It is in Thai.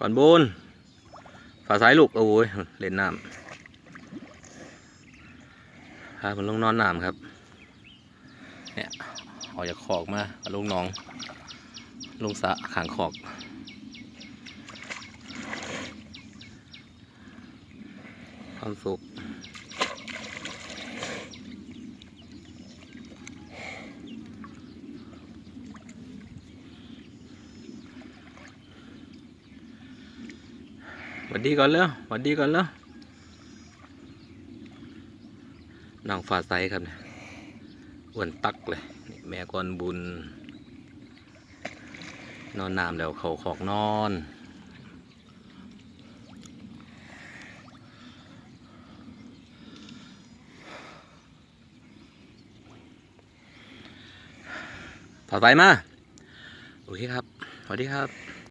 ก่อนบุญฝาสายลูกโอ้ยเล่นน้ำพามันลงนอนน้ำครับ เนี่ยออกจากขอกมาลงหน้อง ลงสะขางขอกความสุข หวัดดีก่อนแล้วหวัดดีก่อนแล้วน้องฟ้าใสครับเนี่ยอ้วนตักเลยแม่กอนบุญ นอนน้ำแล้วเขาขอกนอนฟ้าใสมา โอเคครับ สวัสดีครับ